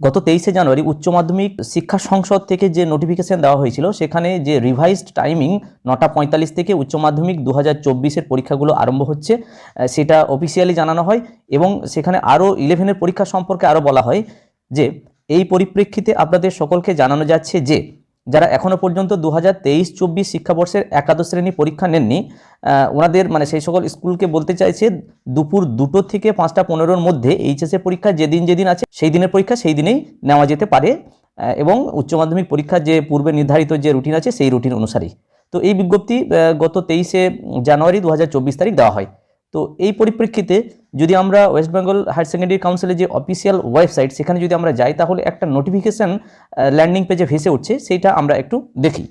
গত তেইশে জানুয়ারি উচ্চ মাধ্যমিক শিক্ষা সংসদ থেকে যে নোটিফিকেশন দেওয়া হয়েছিল, সেখানে যে রিভাইজড টাইমিং নটা পঁয়তাল্লিশ থেকে উচ্চ মাধ্যমিক দু হাজার পরীক্ষাগুলো আরম্ভ হচ্ছে সেটা অফিসিয়ালি জানানো হয় এবং সেখানে আরও ইলেভেনের পরীক্ষা সম্পর্কে আরও বলা হয় যে, এই পরিপ্রেক্ষিতে আপনাদের সকলকে জানানো যাচ্ছে যে যারা এখনও পর্যন্ত দু হাজার তেইশ, চব্বিশ শিক্ষাবর্ষের একাদশ শ্রেণি পরীক্ষা নেননি ওনাদের মানে সেই সকল স্কুলকে বলতে চাইছে দুপুর দুটো থেকে পাঁচটা পনেরোর মধ্যে এইচএসএ পরীক্ষা যেদিন যেদিন আছে সেই দিনের পরীক্ষা সেই দিনেই নেওয়া যেতে পারে এবং উচ্চ মাধ্যমিক পরীক্ষার যে পূর্বে নির্ধারিত যে রুটিন আছে সেই রুটিন অনুসারেই। তো এই বিজ্ঞপ্তি গত তেইশে জানুয়ারি দু হাজার চব্বিশ তারিখ দেওয়া হয়। তো এই পরিপ্রেক্ষিতে যদি আমরা ওয়েস্ট বেঙ্গল হায়ার সেকেন্ডারি কাউন্সিলের যে অফিসিয়াল ওয়েবসাইট সেখানে যদি আমরা যাই, তাহলে একটা নোটিফিকেশন ল্যান্ডিং পেজে ভেসে উঠছে, সেইটা আমরা একটু দেখি।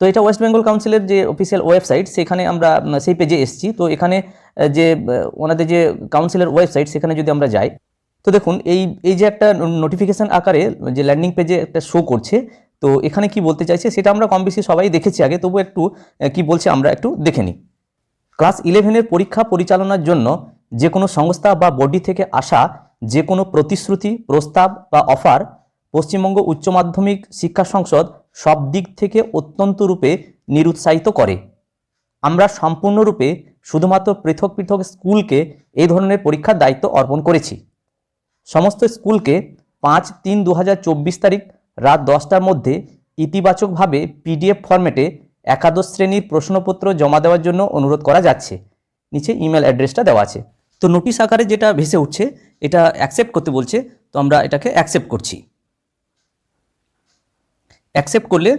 তো এটা ওয়েস্ট বেঙ্গল কাউন্সিলের যে অফিসিয়াল ওয়েবসাইট সেখানে আমরা সেই পেজে এসেছি। তো এখানে যে ওনাদের যে কাউন্সিলের ওয়েবসাইট সেখানে যদি আমরা যাই, তো দেখুন, এই এই যে একটা নোটিফিকেশন আকারে যে ল্যান্ডিং পেজে একটা শো করছে, তো এখানে কি বলতে চাইছে, সেটা আমরা কম বেশি সবাই দেখেছি আগে তবু একটু কি বলছে আমরা একটু দেখে নিই। ক্লাস ইলেভেনের পরীক্ষা পরিচালনার জন্য যে কোনো সংস্থা বা বডি থেকে আসা যে কোনো প্রতিশ্রুতি, প্রস্তাব বা অফার পশ্চিমবঙ্গ উচ্চ মাধ্যমিক শিক্ষা সংসদ সব দিক থেকে অত্যন্ত রূপে নিরুৎসাহিত করে। আমরা সম্পূর্ণরূপে শুধুমাত্র পৃথক পৃথক স্কুলকে এই ধরনের পরীক্ষার দায়িত্ব অর্পণ করেছি। সমস্ত স্কুলকে পাঁচ তিন দু তারিখ রাত দশটার মধ্যে ইতিবাচকভাবে পিডিএফ ফরম্যাটে একাদশ শ্রেণির প্রশ্নপত্র জমা দেওয়ার জন্য অনুরোধ করা যাচ্ছে। নিচে ইমেল অ্যাড্রেসটা দেওয়া আছে। তো নোটিশ আকারে যেটা ভেসে উঠছে, এটা অ্যাকসেপ্ট করতে বলছে, তো আমরা এটাকে অ্যাকসেপ্ট করছি। অ্যাকসেপ্ট করলে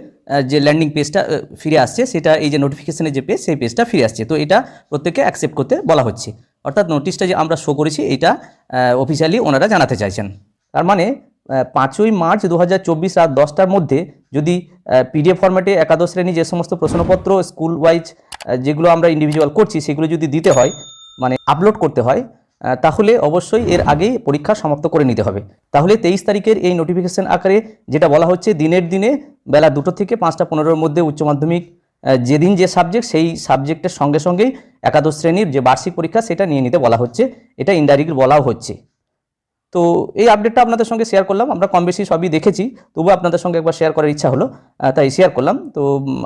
যে ল্যান্ডিং পেজটা ফিরে আসছে, সেটা এই যে নোটিফিকেশনের যে পেজ সেই পেজটা ফিরে আসছে। তো এটা প্রত্যেককে অ্যাকসেপ্ট করতে বলা হচ্ছে। অর্থাৎ নোটিশটা যে আমরা শো করেছি, এটা অফিসিয়ালি ওনারা জানাতে চাইছেন। তার মানে পাঁচই মার্চ দু রাত দশটার মধ্যে যদি পিডিএফ ফরম্যাটে একাদশ শ্রেণি যে সমস্ত প্রশ্নপত্র স্কুল ওয়াইজ যেগুলো আমরা ইন্ডিভিজুয়াল করছি, সেগুলো যদি দিতে হয় মানে আপলোড করতে হয় তাহলে অবশ্যই এর আগেই পরীক্ষা সমাপ্ত করে নিতে হবে। তাহলে তেইশ তারিখের এই নোটিফিকেশন আকারে যেটা বলা হচ্ছে দিনের দিনে বেলা দুটো থেকে পাঁচটা পনেরোর মধ্যে উচ্চ মাধ্যমিক যেদিন যে সাবজেক্ট সেই সাবজেক্টের সঙ্গে সঙ্গেই একাদশ শ্রেণির যে বার্ষিক পরীক্ষা সেটা নিয়ে নিতে বলা হচ্ছে। এটা ইনডাইরেক্ট বলাও হচ্ছে। তো এই আপডেটটা আপনাদের সঙ্গে শেয়ার করলাম। আমরা কম বেশি সবই দেখেছি, তবুও আপনাদের সঙ্গে একবার শেয়ার করার ইচ্ছা হলো তাই শেয়ার করলাম। তো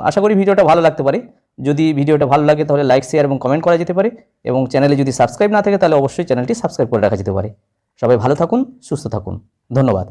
আশা করি ভিডিওটা ভালো লাগতে পারে। যদি ভিডিওটা ভালো লাগে তাহলে লাইক শেয়ার এবং কমেন্ট করা যেতে পারে। এবং চ্যানেলে যদি সাবস্ক্রাইব না থাকে তাহলে অবশ্যই চ্যানেলটি সাবস্ক্রাইব করে রাখা যেতে পারে। সবাই ভালো থাকুন, সুস্থ থাকুন। ধন্যবাদ।